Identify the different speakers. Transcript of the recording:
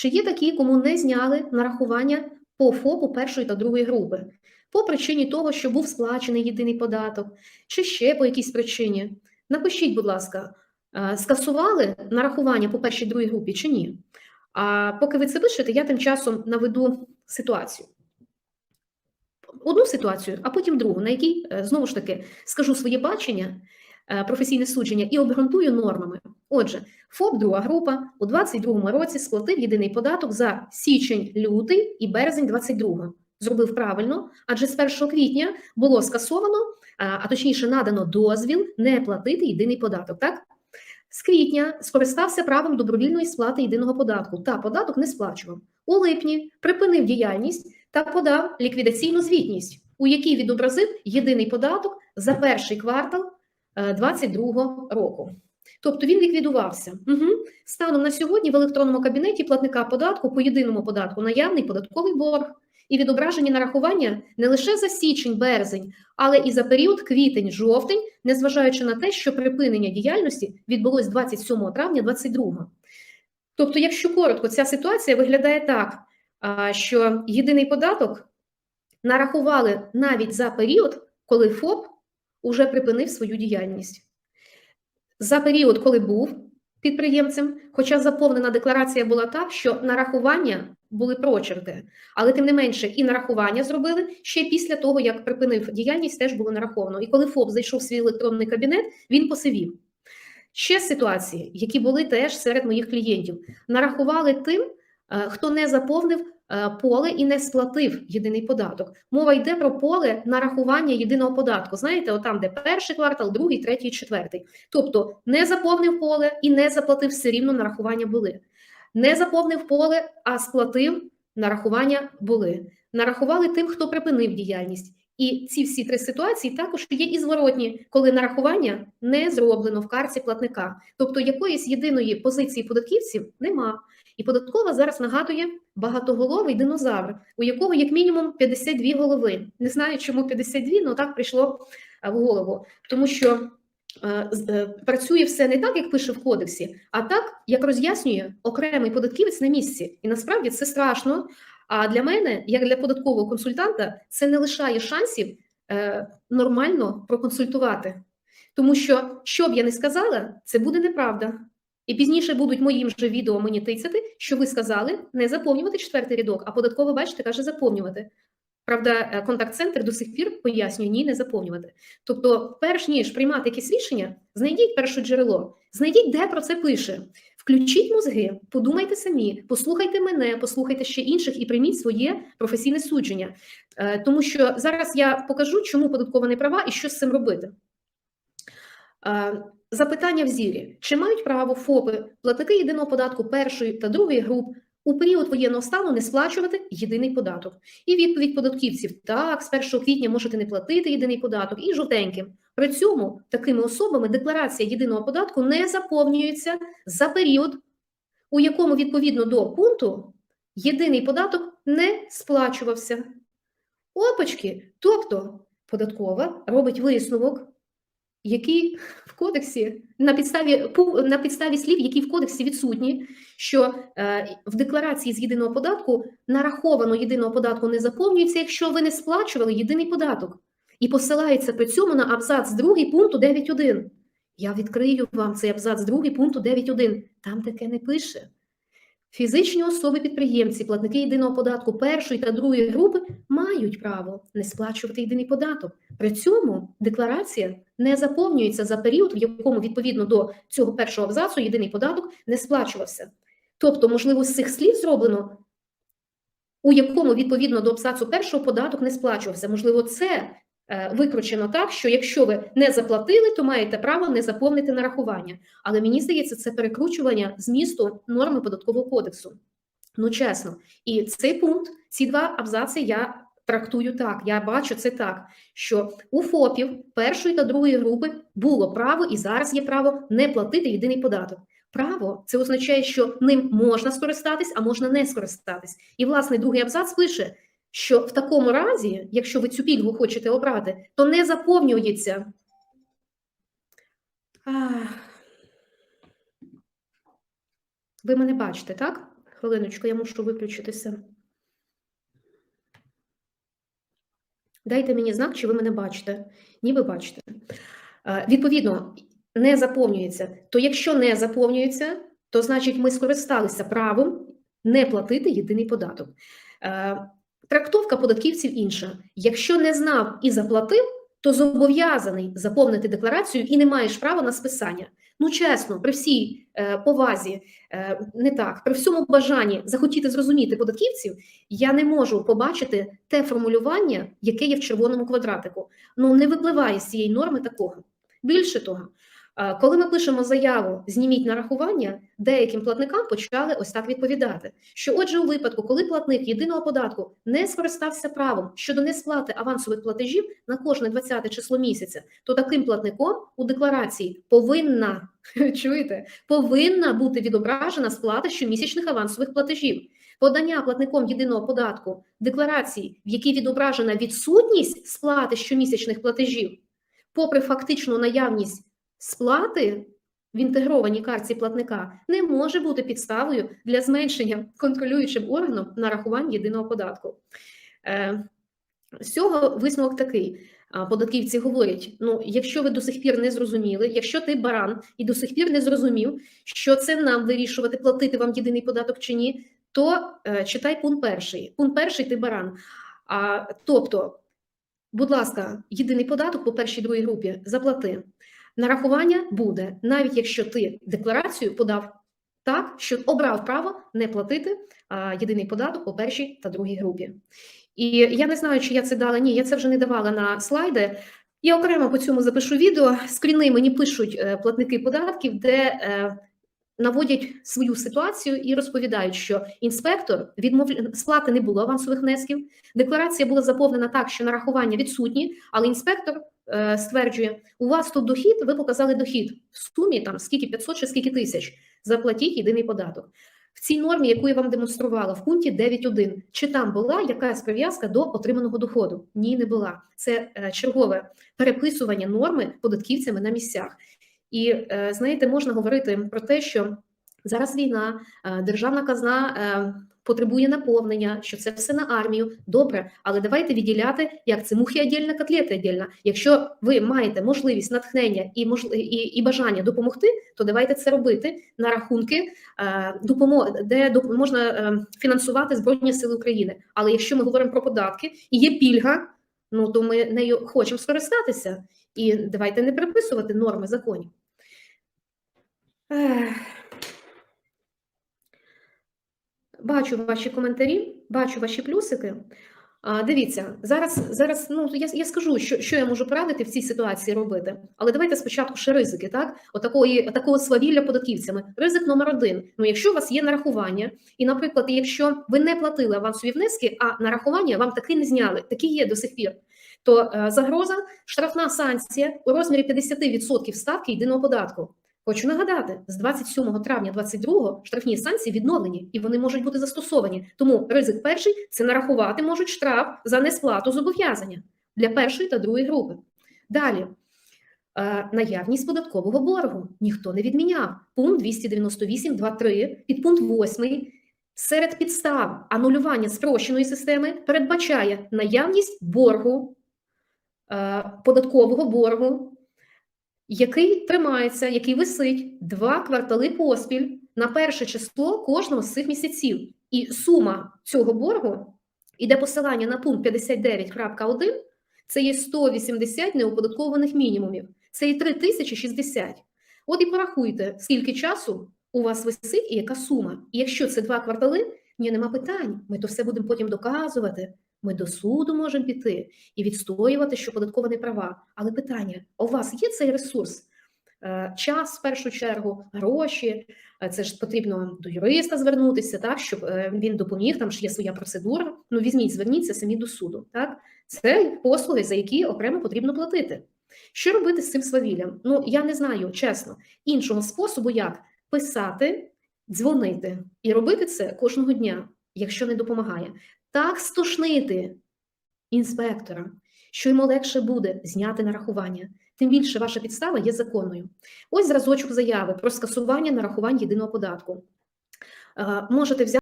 Speaker 1: Чи є такі, кому не зняли нарахування по ФОПу першої та другої групи? По причині того, що був сплачений єдиний податок, чи ще по якійсь причині? Напишіть, будь ласка, е, скасували нарахування по першій другій групі чи ні? А поки ви це пишете, я тим часом наведу ситуацію. Одну ситуацію, а потім другу, на якій е, знову ж таки скажу своє бачення, професійне судження і обґрунтую нормами. Отже, ФОП друга група у 2022 році сплатив єдиний податок за січень, лютий і березень 22 Зробив правильно, адже з 1 квітня було скасовано, а точніше надано дозвіл не платити єдиний податок. Так з квітня скористався правом добровільної сплати єдиного податку та податок не сплачував. У липні припинив діяльність та подав ліквідаційну звітність, у якій відобразив єдиний податок за перший квартал 2022 року. Тобто він ліквідувався. Угу. Станом на сьогодні в електронному кабінеті платника податку по єдиному податку наявний податковий борг і відображені нарахування не лише за січень, березень, але і за період квітень-жовтень, незважаючи на те, що припинення діяльності відбулось 27 травня 2022. Тобто, якщо коротко, ця ситуація виглядає так, що єдиний податок нарахували навіть за період, коли ФОП уже припинив свою діяльність. За період, коли був підприємцем, хоча заповнена декларація була так, що нарахування були прочерки, але тим не менше і нарахування зробили ще після того, як припинив діяльність, теж було нараховано. І коли ФОП зайшов в свій електронний кабінет, він посивів. Ще ситуації, які були теж серед моїх клієнтів, нарахували тим, хто не заповнив поле і не сплатив єдиний податок. Мова йде про поле нарахування єдиного податку. Знаєте, отам, де перший квартал, другий, третій, четвертий. Тобто не заповнив поле і не заплатив все рівно нарахування були. Не заповнив поле, а сплатив нарахування були. Нарахували тим, хто припинив діяльність. І ці всі три ситуації також є і зворотні, коли нарахування не зроблено в карці платника. Тобто якоїсь єдиної позиції податківців нема. І податкова зараз нагадує багатоголовий динозавр, у якого як мінімум 52 голови. Не знаю, чому 52, але так прийшло в голову, тому що е, е, працює все не так, як пише в кодексі, а так, як роз'яснює окремий податківець на місці. І насправді це страшно. А для мене, як для податкового консультанта, це не лишає шансів е, нормально проконсультувати. Тому що, що б я не сказала, це буде неправда. І пізніше будуть моїм же відео мені тицяти, що ви сказали не заповнювати четвертий рядок, а податково, бачите, каже заповнювати. Правда, е, контакт-центр до сих пір пояснює ні, не заповнювати. Тобто, перш ніж приймати якісь рішення, знайдіть перше джерело, знайдіть, де про це пише. Включіть мозги, подумайте самі, послухайте мене, послухайте ще інших і прийміть своє професійне судження. Е, тому що зараз я покажу, чому податкова не права і що з цим робити. Е, запитання в зірі: чи мають право ФОПи платники єдиного податку першої та другої груп у період воєнного стану не сплачувати єдиний податок? І відповідь податківців: так, з 1 квітня можете не платити єдиний податок і жовтеньким. При цьому такими особами декларація єдиного податку не заповнюється за період, у якому відповідно до пункту єдиний податок не сплачувався. Опачки, тобто податкова робить висновок які в кодексі на підставі на підставі слів, які в кодексі відсутні, що е, в декларації з єдиного податку нараховано єдиного податку не заповнюється, якщо ви не сплачували єдиний податок, і посилається при цьому на абзац 2 пункту 9.1. Я відкрию вам цей абзац 2 пункту 9.1. Там таке не пише. Фізичні особи-підприємці, платники єдиного податку першої та другої групи мають право не сплачувати єдиний податок. При цьому декларація не заповнюється за період, в якому відповідно до цього першого абзацу єдиний податок не сплачувався. Тобто, можливо, з цих слів зроблено, у якому відповідно до абзацу першого податок не сплачувався. Можливо, це викручено так, що якщо ви не заплатили, то маєте право не заповнити нарахування. Але мені здається, це перекручування змісту норми податкового кодексу. Ну, чесно, і цей пункт, ці два абзаци я трактую так. Я бачу це так, що у ФОПів першої та другої групи було право і зараз є право не платити єдиний податок. Право це означає, що ним можна скористатись, а можна не скористатись. І власне другий абзац пише, що в такому разі, якщо ви цю пільгу хочете обрати, то не заповнюється. Ви мене бачите, так? Хвилиночку, я мушу виключитися. Дайте мені знак, чи ви мене бачите. Ні, ви бачите. Відповідно, не заповнюється. То якщо не заповнюється, то значить ми скористалися правом не платити єдиний податок. Трактовка податківців інша. Якщо не знав і заплатив, то зобов'язаний заповнити декларацію і не маєш права на списання. Ну, чесно, при всій е, повазі, е, не так, при всьому бажанні захотіти зрозуміти податківців, я не можу побачити те формулювання, яке є в червоному квадратику. Ну, не випливає з цієї норми такого. Більше того, коли ми пишемо заяву зніміть нарахування, деяким платникам почали ось так відповідати. Що, отже, у випадку, коли платник єдиного податку не скористався правом щодо несплати авансових платежів на кожне 20 число місяця, то таким платником у декларації повинна чуєте, повинна бути відображена сплата щомісячних авансових платежів. Подання платником єдиного податку декларації, в якій відображена відсутність сплати щомісячних платежів, попри фактичну наявність сплати в інтегрованій картці платника, не може бути підставою для зменшення контролюючим органом нарахувань єдиного податку. Е, з цього висновок такий. Податківці говорять: ну, якщо ви до сих пір не зрозуміли, якщо ти баран і до сих пір не зрозумів, що це нам вирішувати, платити вам єдиний податок чи ні, то е, читай пункт перший. Пункт перший ти баран. А, тобто, будь ласка, єдиний податок по першій другій групі заплати. Нарахування буде, навіть якщо ти декларацію подав так, що обрав право не платити а, єдиний податок по першій та другій групі. І я не знаю, чи я це дала. Ні, я це вже не давала на слайди. Я окремо по цьому запишу відео. Скріни мені пишуть е, платники податків, де е, наводять свою ситуацію і розповідають, що інспектор відмов... сплати не було авансових внесків. Декларація була заповнена так, що нарахування відсутні, але інспектор стверджує: у вас тут дохід, ви показали дохід в сумі там скільки 500 чи скільки тисяч. Заплатіть єдиний податок. В цій нормі, яку я вам демонструвала в пункті 9.1, чи там була якась прив'язка до отриманого доходу? Ні, не була. Це е, чергове переписування норми податківцями на місцях. І е, знаєте, можна говорити про те, що зараз війна, е, державна казна е, потребує наповнення, що це все на армію. Добре, але давайте відділяти, як це мухи віддільна, котлети віддільна. Якщо ви маєте можливість натхнення і мож... і, і бажання допомогти, то давайте це робити на рахунки е, допомоги, де доп... можна е, фінансувати Збройні Сили України. Але якщо ми говоримо про податки і є пільга, ну то ми нею хочемо скористатися. І давайте не приписувати норми законів. Ех. Бачу ваші коментарі, бачу ваші плюсики. А, Дивіться, зараз зараз ну я я скажу, що що я можу порадити в цій ситуації робити. Але давайте спочатку ще ризики, так? Отакої такого свавілля податківцями. Ризик номер один. Ну, якщо у вас є нарахування, і, наприклад, якщо ви не платили авансові внески, а нарахування вам таки не зняли, такі є до сих пір. То е, загроза штрафна санкція у розмірі 50% ставки єдиного податку. Хочу нагадати, з 27 травня 2022 штрафні санкції відновлені і вони можуть бути застосовані. Тому ризик перший це нарахувати можуть штраф за несплату зобов'язання для першої та другої групи. Далі е, наявність податкового боргу ніхто не відміняв. Пункт 298.2.3, підпункт 8 серед підстав анулювання спрощеної системи передбачає наявність боргу, е, податкового боргу який тримається, який висить два квартали поспіль на перше число кожного з цих місяців. І сума цього боргу іде посилання на пункт 59.1, це є 180 неоподаткованих мінімумів. Це і 3060. От і порахуйте, скільки часу у вас висить і яка сума. І якщо це два квартали, ні, нема питань. Ми то все будемо потім доказувати. Ми до суду можемо піти і відстоювати, що податковані права. Але питання: у вас є цей ресурс? Е, час в першу чергу, гроші. Е, це ж потрібно до юриста звернутися, так щоб е, він допоміг. Там ж є своя процедура. Ну візьміть, зверніться самі до суду. Так, це послуги, за які окремо потрібно платити. Що робити з цим свавіллям? Ну я не знаю, чесно, іншого способу, як писати, дзвонити і робити це кожного дня, якщо не допомагає так стошнити інспектора, що йому легше буде зняти нарахування. Тим більше ваша підстава є законною. Ось зразочок заяви про скасування нарахувань єдиного податку. Можете взяти.